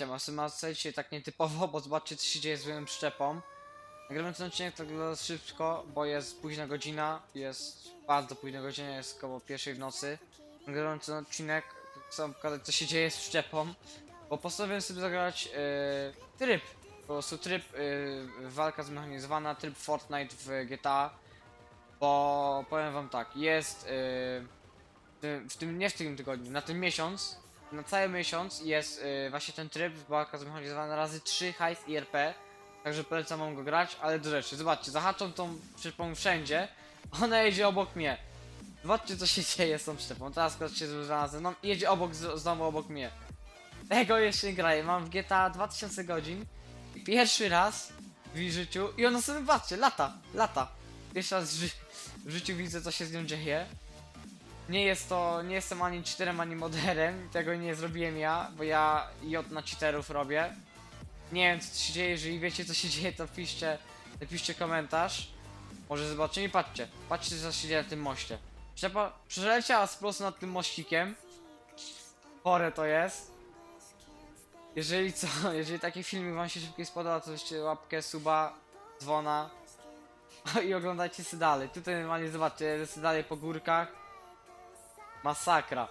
Siema, Symasy, dzisiaj tak nietypowo, bo zobaczcie co się dzieje z moją przyczepą. Nagrywam ten odcinek tak szybko, bo jest późna godzina, jest bardzo późna godzina, jest około pierwszej w nocy. Nagrywam ten odcinek, chcę pokazać co się dzieje z przyczepą, bo postanowiłem sobie zagrać yy, tryb, po prostu tryb yy, walka zmechanizowana, tryb Fortnite w GTA, bo powiem wam tak, jest yy, w tym, nie w tym tygodniu, na ten miesiąc na cały miesiąc jest y, właśnie ten tryb walka zmechanizowana razy 3 hajs i RP. Także polecam wam go grać, ale do rzeczy. Zobaczcie, zahaczą tą przyczepą wszędzie. Ona jedzie obok mnie. Zobaczcie co się dzieje z tą przyczepą. Teraz akurat się związana ze mną jedzie obok, znowu obok mnie. Tego jeszcze nie graję. Mam w GTA 2000 godzin. Pierwszy raz w życiu. I ona sobie, patrzcie, lata, lata. Pierwszy raz w, w życiu widzę co się z nią dzieje. Nie jest to, nie jestem ani cheaterem, ani moderem, tego nie zrobiłem ja, bo ja J na cheaterów robię. Nie wiem co się dzieje, jeżeli wiecie co się dzieje, to piszcie, napiszcie komentarz. Może zobaczycie i patrzcie, patrzcie co się dzieje na tym moście. Przepa, przeleciała z prostu nad tym mościkiem. Chore to jest. Jeżeli co, jeżeli taki filmik wam się szybko spodoba, to weźcie łapkę, suba, dzwona. I oglądajcie sobie dalej. Tutaj normalnie zobaczcie, sobie dalej po górkach. Masakra.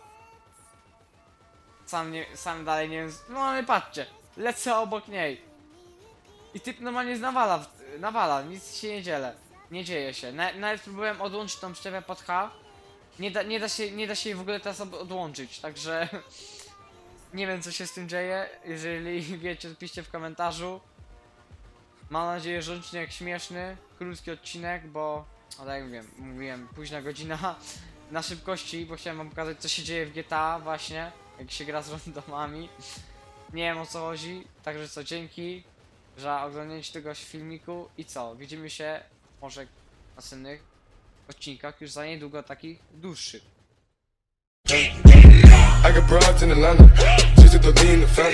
Sam nie, sam dalej nie wiem. No ale patrzcie, lecę obok niej. I typ normalnie nawala, nawala, nic się nie dzieje. Nie dzieje się. Na, nawet próbowałem odłączyć tą szczepę pod H. Nie da, nie da się, nie da się jej w ogóle teraz od- odłączyć, także nie wiem co się z tym dzieje. Jeżeli wiecie, piszcie w komentarzu. Mam nadzieję, że odcinek śmieszny, krótki odcinek, bo o, tak jak mówiłem, mówiłem, późna godzina na szybkości, bo chciałem wam pokazać co się dzieje w GTA właśnie, jak się gra z randomami. Nie wiem o co chodzi, także co, dzięki za oglądanie tego filmiku i co, widzimy się może w następnych odcinkach już za niedługo takich dłuższych. I got broads in Atlanta. Just to the family.